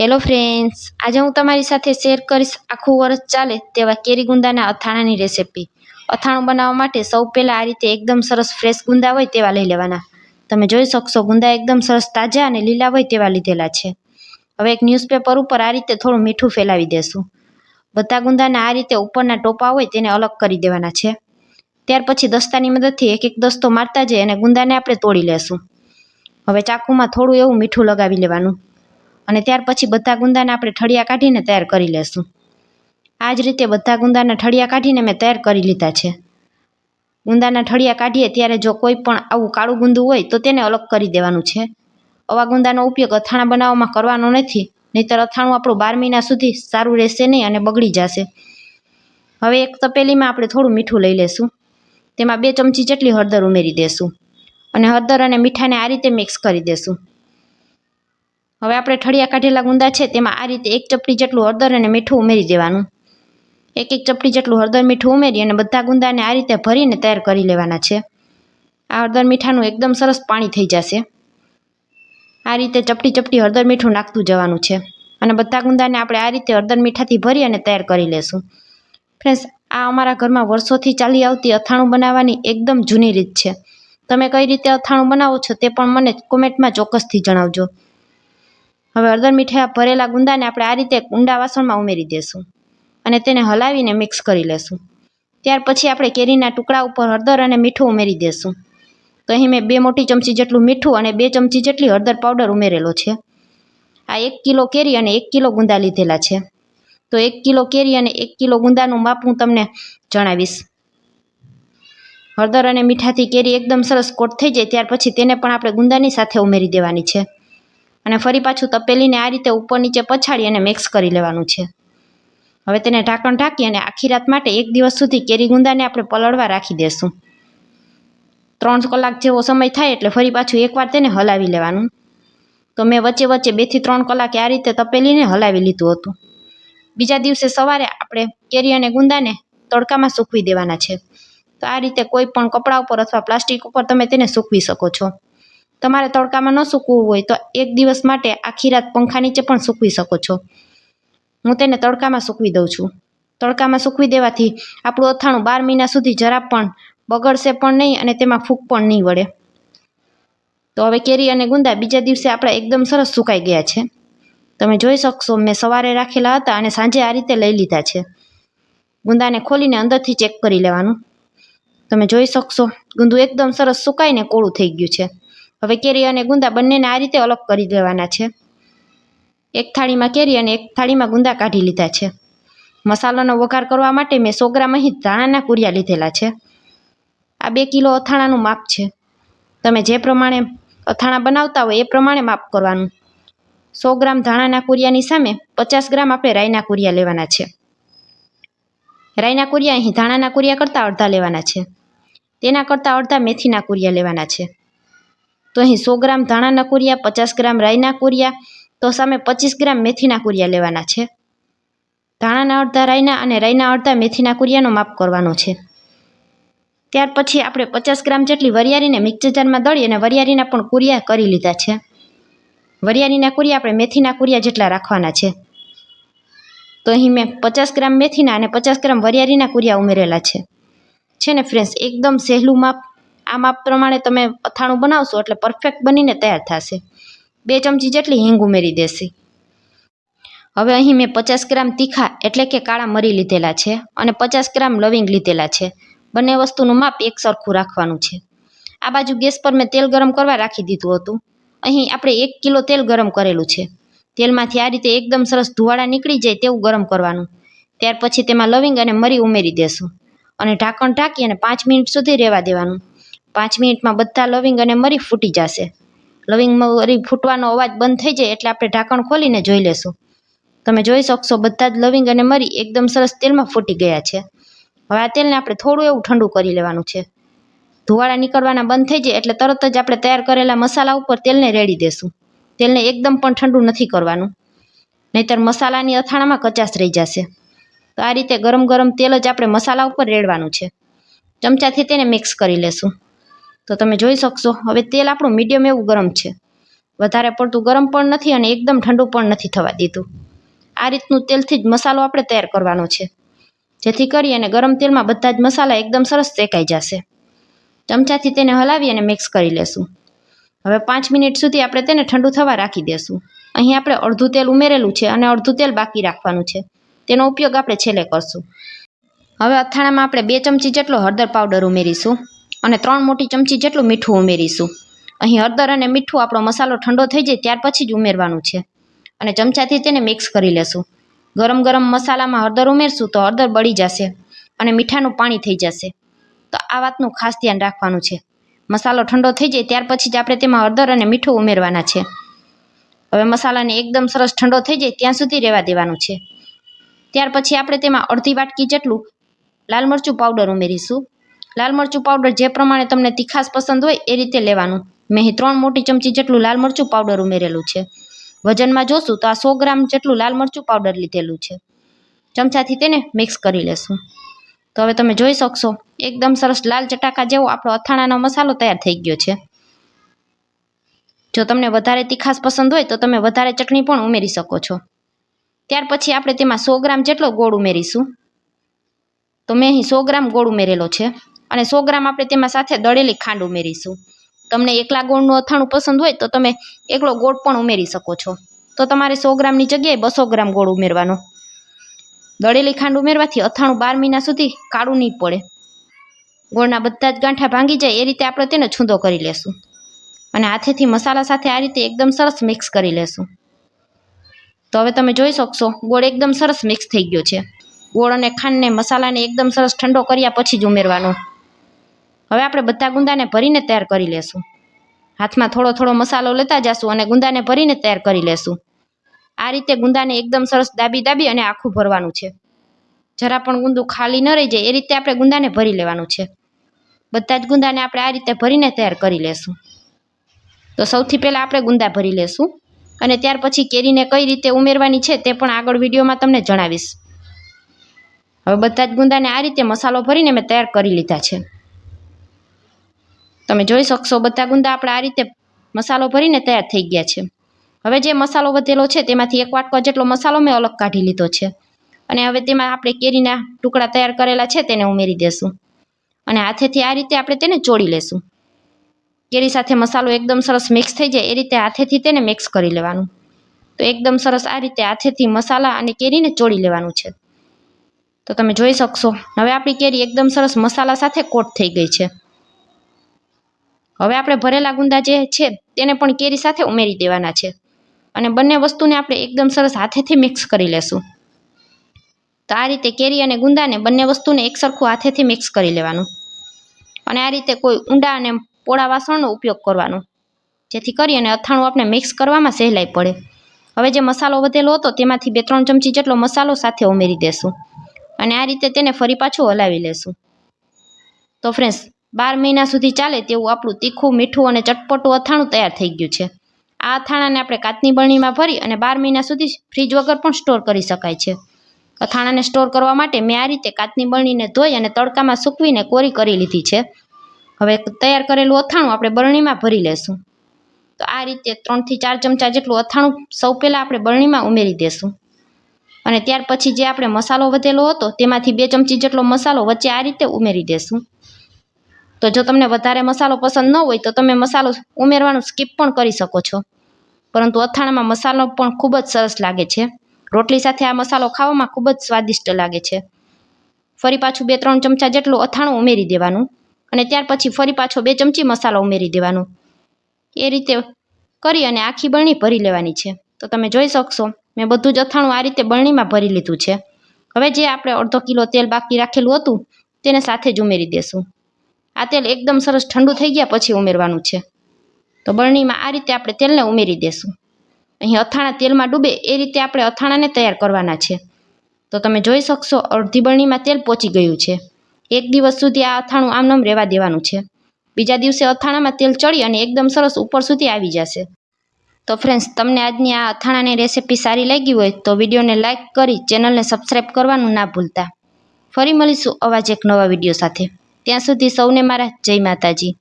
Hello friends આજે હું તમારી સાથે શેર કરીશ આખું વર્ષ ચાલે તેવા કેરી ગુંદાના અથાણાની રેસિપી અથાણું બનાવવા માટે સૌ પહેલાં આ રીતે એકદમ સરસ ફ્રેશ ગુંદા હોય તેવા લઈ લેવાના. તમે જોઈ શકશો, ગુંદા એકદમ સરસ તાજા અને લીલા હોય તેવા લીધેલા છે. હવે એક ન્યૂઝપેપર ઉપર આ રીતે થોડું મીઠું ફેલાવી દેશું. બધા ગુંદાના આ રીતે ઉપરના ટોપા હોય તેને અલગ કરી દેવાના છે. ત્યાર પછી દસ્તાની મદદથી એક એક દસ્તો મારતા જઈએ અને ગુંદાને આપણે તોડી લેશું. હવે ચાકુમાં થોડું એવું મીઠું લગાવી લેવાનું. અને ત્યાર પછી બધા ગુંદાને આપણે ઠળિયા કાઢીને તૈયાર કરી લેશું. આ જ રીતે બધા ગુંદાના ઠળિયા કાઢીને મેં તૈયાર કરી લીધા છે. ગુંદાના ઠળિયા કાઢીએ ત્યારે જો કોઈ પણ આવું કાળું ગુંદું હોય તો તેને અલગ કરી દેવાનું છે. આવા ગુંદાનો ઉપયોગ અથાણા બનાવવામાં કરવાનો નથી, નહીંતર અથાણું આપણું બાર મહિના સુધી સારું રહેશે નહીં અને બગડી જશે. હવે એક તપેલીમાં આપણે થોડું મીઠું લઈ લેશું. તેમાં બે ચમચી જેટલી હળદર ઉમેરી દેશું. અને હળદર અને મીઠાને આ રીતે મિક્સ કરી દેશું. હવે આપણે ઠળિયા કાઢેલા ગુંદા છે, તેમાં આ રીતે એક ચપટી જેટલું હળદર અને મીઠું ઉમેરી દેવાનું. એક એક ચપટી જેટલું હળદર મીઠું ઉમેરી અને બધા ગુંદાને આ રીતે ભરીને તૈયાર કરી લેવાના છે. આ હળદર મીઠાનું એકદમ સરસ પાણી થઈ જશે. આ રીતે ચપટી ચપટી હળદર મીઠું નાખતું જવાનું છે અને બધા ગુંદાને આપણે આ રીતે હળદર મીઠાથી ભરી અને તૈયાર કરી લેશું. ફ્રેન્ડ્સ, આ અમારા ઘરમાં વર્ષોથી ચાલી આવતી અથાણું બનાવવાની એકદમ જૂની રીત છે. તમે કઈ રીતે અથાણું બનાવો છો તે પણ મને કોમેન્ટમાં ચોક્કસથી જણાવજો. હવે હળદર મીઠાયા ભરેલા ગુંદાને આપણે આ રીતે ઊંડા વાસણમાં ઉમેરી દેશું અને તેને હલાવીને મિક્સ કરી લેશું. ત્યાર પછી આપણે કેરીના ટુકડા ઉપર હળદર અને મીઠું ઉમેરી દેશું. તો અહીં મેં બે મોટી ચમચી જેટલું મીઠું અને બે ચમચી જેટલી હળદર પાવડર ઉમેરેલો છે. આ એક કિલો કેરી અને એક કિલો ગુંદા લીધેલા છે. તો એક કિલો કેરી અને એક કિલો ગુંદાનું માપ હું તમને જણાવીશ. હળદર અને મીઠાથી કેરી એકદમ સરસ કોટ થઈ જાય, ત્યાર પછી તેને પણ આપણે ગુંદાની સાથે ઉમેરી દેવાની છે. અને ફરી પાછું તપેલીને આ રીતે ઉપર નીચે પછાડી અને મિક્સ કરી લેવાનું છે. હવે તેને ઢાંકણ ઢાંકી અને આખી રાત માટે એક દિવસ સુધી કેરી ગુંદાને આપણે પલળવા રાખી દેશું. ત્રણ કલાક જેવો સમય થાય એટલે ફરી પાછું એકવાર તેને હલાવી લેવાનું. તો મેં વચ્ચે વચ્ચે બેથી ત્રણ કલાકે આ રીતે તપેલીને હલાવી લીધું હતું. બીજા દિવસે સવારે આપણે કેરી અને ગુંદાને તડકામાં સૂકવી દેવાના છે. તો આ રીતે કોઈ પણ કપડા ઉપર અથવા પ્લાસ્ટિક ઉપર તમે તેને સૂકવી શકો છો. તમારે તડકામાં ન સૂકવવું હોય તો એક દિવસ માટે આખી રાત પંખા નીચે પણ સૂકવી શકો છો. હું તેને તડકામાં સૂકવી દઉં છું. તડકામાં સૂકવી દેવાથી આપણું અથાણું બાર મહિના સુધી જરા પણ બગડશે પણ નહીં અને તેમાં ફૂગ પણ નહીં વળે. તો હવે કેરી અને ગુંદા બીજા દિવસે આપણા એકદમ સરસ સુકાઈ ગયા છે. તમે જોઈ શકશો, મેં સવારે રાખેલા હતા અને સાંજે આ રીતે લઈ લીધા છે. ગુંદાને ખોલીને અંદરથી ચેક કરી લેવાનું. તમે જોઈ શકશો, ગુંદુ એકદમ સરસ સુકાઈને કોળું થઈ ગયું છે. હવે કેરી અને ગુંદા બંનેને આ રીતે અલગ કરી દેવાના છે. એક થાળીમાં કેરી અને એક થાળીમાં ગુંદા કાઢી લીધા છે. મસાલાનો વઘાર કરવા માટે મેં સો ગ્રામ અહીં ધાણાના કુરિયા લીધેલા છે. આ બે કિલો અથાણાનું માપ છે. તમે જે પ્રમાણે અથાણા બનાવતા હોય એ પ્રમાણે માપ કરવાનું. સો ગ્રામ ધાણાના કુરિયાની સામે પચાસ ગ્રામ આપણે રાઈના કુરિયા લેવાના છે. રાઈના કુરિયા અહીં ધાણાના કુરિયા કરતાં અડધા લેવાના છે. તેના કરતાં અડધા મેથીના કુરિયા લેવાના છે. તો અહીં સો ગ્રામ ધાણાના કુરિયા, પચાસ ગ્રામ રાઈના કુરિયા, તો સામે પચીસ ગ્રામ મેથીના કુરિયા લેવાના છે. ધાણાના અડધા રાઈના અને રાઈના અડધા મેથીના કુરિયાનો માપ કરવાનો છે. ત્યાર પછી આપણે પચાસ ગ્રામ જેટલી વરિયાળીને મિક્સર જારમાં દળી અને વરિયાળીના પણ કુરિયા કરી લીધા છે. વરિયાળીના કુરિયા આપણે મેથીના કુરિયા જેટલા રાખવાના છે. તો અહીં મેં પચાસ ગ્રામ મેથીના અને પચાસ ગ્રામ વરિયાળીના કુરિયા ઉમેરેલા છે. છે ને ફ્રેન્ડ્સ, એકદમ સહેલું માપ આ માપ પ્રમાણે તમે અથાણું બનાવશો એટલે પરફેક્ટ બનીને તૈયાર થશે. બે ચમચી જેટલી હિંગ ઉમેરી દેશે. હવે અહીં મેં પચાસ ગ્રામ તીખા એટલે કે કાળા મરી લીધેલા છે અને પચાસ ગ્રામ લવિંગ લીધેલા છે. બંને વસ્તુનું માપ એક સરખું રાખવાનું છે. આ બાજુ ગેસ પર મેં તેલ ગરમ કરવા રાખી દીધું હતું. અહીં આપણે એક કિલો તેલ ગરમ કરેલું છે. તેલમાંથી આ રીતે એકદમ સરસ ધુવાળા નીકળી જાય તેવું ગરમ કરવાનું. ત્યાર પછી તેમાં લવિંગ અને મરી ઉમેરી દેશું. અને ઢાંકણ ઢાંકી અને પાંચ મિનિટ સુધી રહેવા દેવાનું. પાંચ મિનિટમાં બધા લવિંગ અને મરી ફૂટી જશે. લવિંગમાં મરી ફૂટવાનો અવાજ બંધ થઈ જાય એટલે આપણે ઢાંકણ ખોલીને જોઈ લેશું. તમે જોઈ શકશો બધા જ લવિંગ અને મરી એકદમ સરસ તેલમાં ફૂટી ગયા છે. હવે આ તેલને આપણે થોડું એવું ઠંડુ કરી લેવાનું છે. ધુવાળા નીકળવાના બંધ થઈ જાય એટલે તરત જ આપણે તૈયાર કરેલા મસાલા ઉપર તેલને રેડી દેશું. તેલને એકદમ પણ ઠંડુ નથી કરવાનું. નહીતર મસાલાની અથાણામાં કચાશ રહી જશે. તો આ રીતે ગરમ ગરમ તેલ જ આપણે મસાલા ઉપર રેડવાનું છે. ચમચાથી તેને મિક્સ કરી લેશું. તો તમે જોઈ શકશો. હવે તેલ આપણું મીડિયમ એવું ગરમ છે. વધારે પડતું ગરમ પણ નથી અને એકદમ ઠંડુ પણ નથી થવા દીધું. આ રીતનું તેલથી જ મસાલો આપણે તૈયાર કરવાનો છે. જેથી કરી અને ગરમ તેલમાં બધા જ મસાલા એકદમ સરસ શેકાઈ જશે. ચમચાથી તેને હલાવી અને મિક્સ કરી લેશું. હવે પાંચ મિનિટ સુધી આપણે તેને ઠંડુ થવા રાખી દેશું. અહીં આપણે અડધું તેલ ઉમેરેલું છે અને અડધું તેલ બાકી રાખવાનું છે. તેનો ઉપયોગ આપણે છેલ્લે કરશું. હવે અથાણામાં આપણે બે ચમચી જેટલો હળદર પાવડર ઉમેરીશું. અને ત્રણ મોટી ચમચી જેટલું મીઠું ઉમેરીશું. અહીં હળદર અને મીઠું આપણો મસાલો ઠંડો થઈ જાય ત્યાર પછી જ ઉમેરવાનું છે. અને ચમચાથી તેને મિક્સ કરી લેશું. ગરમ ગરમ મસાલામાં હળદર ઉમેરશું તો હળદર બળી જશે અને મીઠાનું પાણી થઈ જશે. તો આ વાતનું ખાસ ધ્યાન રાખવાનું છે. મસાલો ઠંડો થઈ જાય ત્યાર પછી જ આપણે તેમાં હળદર અને મીઠું ઉમેરવાના છે. હવે મસાલાને એકદમ સરસ ઠંડો થઈ જાય ત્યાં સુધી રહેવા દેવાનું છે. ત્યાર પછી આપણે તેમાં અડધી વાટકી જેટલું લાલ મરચું પાવડર ઉમેરીશું. લાલ મરચું પાવડર જે પ્રમાણે તમને તીખાસ પસંદ હોય એ રીતે લેવાનું. મેં અહીં ત્રણ મોટી ચમચી જેટલું લાલ મરચું પાવડર ઉમેરેલું છે. વજનમાં જોશું તો આ સો ગ્રામ જેટલું લાલ મરચું પાવડર લીધેલું છે. ચમચાથી તેને મિક્સ કરી લેશું. તો હવે તમે જોઈ શકશો, એકદમ સરસ લાલ ચટાકા જેવો આપણો અથાણાનો મસાલો તૈયાર થઈ ગયો છે. જો તમને વધારે તીખાસ પસંદ હોય તો તમે વધારે ચટણી પણ ઉમેરી શકો છો. ત્યાર પછી આપણે તેમાં સો ગ્રામ જેટલો ગોળ ઉમેરીશું. તો મેં અહીં સો ગ્રામ ગોળ ઉમેરેલો છે. અને સો ગ્રામ આપણે તેમાં સાથે દળેલી ખાંડ ઉમેરીશું. તમને એકલા ગોળનું અથાણું પસંદ હોય તો તમે એકલો ગોળ પણ ઉમેરી શકો છો. તો તમારે સો ગ્રામની જગ્યાએ બસો ગ્રામ ગોળ ઉમેરવાનો. દળેલી ખાંડ ઉમેરવાથી અથાણું બાર મહિના સુધી કાળું નહીં પડે. ગોળના બધા જ ગાંઠા ભાંગી જાય એ રીતે આપણે તેને છૂંદો કરી લેશું. અને હાથેથી મસાલા સાથે આ રીતે એકદમ સરસ મિક્સ કરી લેશું. તો હવે તમે જોઈ શકશો, ગોળ એકદમ સરસ મિક્સ થઈ ગયો છે. ગોળ અને ખાંડને મસાલાને એકદમ સરસ ઠંડો કર્યા પછી જ ઉમેરવાનો. હવે આપણે બધા ગુંદાને ભરીને તૈયાર કરી લેશું. હાથમાં થોડો થોડો મસાલો લેતા જશું અને ગુંદાને ભરીને તૈયાર કરી લેશું. આ રીતે ગુંદાને એકદમ સરસ દાબી દાબી અને આખું ભરવાનું છે. જરા પણ ગુંદુ ખાલી ન રહી જાય એ રીતે આપણે ગુંદાને ભરી લેવાનું છે. બધા જ ગુંદાને આપણે આ રીતે ભરીને તૈયાર કરી લેશું. તો સૌથી પહેલાં આપણે ગુંદા ભરી લેશું અને ત્યાર પછી કેરીને કઈ રીતે ઉમેરવાની છે તે પણ આગળ વિડીયોમાં તમને જણાવીશ. હવે બધા જ ગુંદાને આ રીતે મસાલો ભરીને મેં તૈયાર કરી લીધા છે. તમે જોઈ શકશો, બધા ગુંદા આપણે આ રીતે મસાલો ભરીને તૈયાર થઈ ગયા છે. હવે જે મસાલો વધેલો છે, તેમાંથી એક વાટકો જેટલો મસાલો મેં અલગ કાઢી લીધો છે. અને હવે તેમાં આપણે કેરીના ટુકડા તૈયાર કરેલા છે, તેને ઉમેરી દેશું. અને હાથેથી આ રીતે આપણે તેને ચોળી લેશું. કેરી સાથે મસાલો એકદમ સરસ મિક્સ થઈ જાય, એ રીતે હાથેથી તેને મિક્સ કરી લેવાનું. તો એકદમ સરસ આ રીતે હાથેથી મસાલા અને કેરીને ચોળી લેવાનું છે. તો તમે જોઈ શકશો, હવે આપણી કેરી એકદમ સરસ મસાલા સાથે કોટ થઈ ગઈ છે. હવે આપણે ભરેલા ગુંદા જે છે, તેને પણ કેરી સાથે ઉમેરી દેવાના છે. અને બંને વસ્તુને આપણે એકદમ સરસ હાથેથી મિક્સ કરી લેશું. તો આ રીતે કેરી અને ગુંદાને બંને વસ્તુને એક સરખું હાથેથી મિક્સ કરી લેવાનું. અને આ રીતે કોઈ ઊંડા અને પોળા વાસણનો ઉપયોગ કરવાનો. જેથી કરી અને અથાણું આપણે મિક્સ કરવામાં સહેલાઈ પડે. હવે જે મસાલો વધેલો હતો, તેમાંથી બે ત્રણ ચમચી જેટલો મસાલો સાથે ઉમેરી દેશું. અને આ રીતે તેને ફરી પાછું હલાવી લેશું. તો ફ્રેન્ડ્સ બાર મહિના સુધી ચાલે તેવું આપણું તીખું, મીઠું અને ચટપટું અથાણું તૈયાર થઈ ગયું છે. આ અથાણાને આપણે કાચની બરણીમાં ભરી અને બાર મહિના સુધી ફ્રીજ વગર પણ સ્ટોર કરી શકાય છે. અથાણાને સ્ટોર કરવા માટે મેં આ રીતે કાચની બરણીને ધોઈ અને તડકામાં સૂકવીને કોરી કરી લીધી છે. હવે તૈયાર કરેલું અથાણું આપણે બરણીમાં ભરી લેશું. તો આ રીતે ત્રણથી ચાર ચમચા જેટલું અથાણું સૌ પહેલાં આપણે બરણીમાં ઉમેરી દેશું. અને ત્યાર પછી જે આપણે મસાલો વધેલો હતો તેમાંથી બે ચમચી જેટલો મસાલો વચ્ચે આ રીતે ઉમેરી દેશું. તો જો તમને વધારે મસાલો પસંદ ન હોય તો તમે મસાલો ઉમેરવાનું સ્કીપ પણ કરી શકો છો. પરંતુ અથાણામાં મસાલો પણ ખૂબ જ સરસ લાગે છે. રોટલી સાથે આ મસાલો ખાવામાં ખૂબ જ સ્વાદિષ્ટ લાગે છે. ફરી પાછું બે ત્રણ ચમચા જેટલું અથાણું ઉમેરી દેવાનું અને ત્યાર પછી ફરી પાછો બે ચમચી મસાલો ઉમેરી દેવાનો. એ રીતે કરી અને આખી બરણી ભરી લેવાની છે. તો તમે જોઈ શકશો, મેં બધું જ અથાણું આ રીતે બરણીમાં ભરી લીધું છે. હવે જે આપણે અડધો કિલો તેલ બાકી રાખેલું હતું, તેને સાથે જ ઉમેરી દેશું. આ તેલ એકદમ સરસ ઠંડુ થઈ ગયા, પછી ઉમેરવાનું છે. તો બરણીમાં આ રીતે આપણે તેલને ઉમેરી દેશું. અહીં અથાણા તેલમાં ડૂબે એ રીતે આપણે અથાણાને તૈયાર કરવાના છે. તો તમે જોઈ શકશો, અડધી બરણીમાં તેલ પહોંચી ગયું છે. એક દિવસ સુધી આ અથાણું આમનામ રહેવા દેવાનું છે. બીજા દિવસે અથાણામાં તેલ ચડી અને એકદમ સરસ ઉપર સુધી આવી જશે. તો ફ્રેન્ડ્સ તમને આજની આ અથાણાની રેસીપી સારી લાગી હોય તો વિડીયોને લાઇક કરી ચેનલને સબસ્ક્રાઈબ કરવાનું ના ભૂલતા. ફરી મળીશું અવાજ એક નવા વીડિયો સાથે. ત્યાં સુધી સૌને મારા જય માતાજી.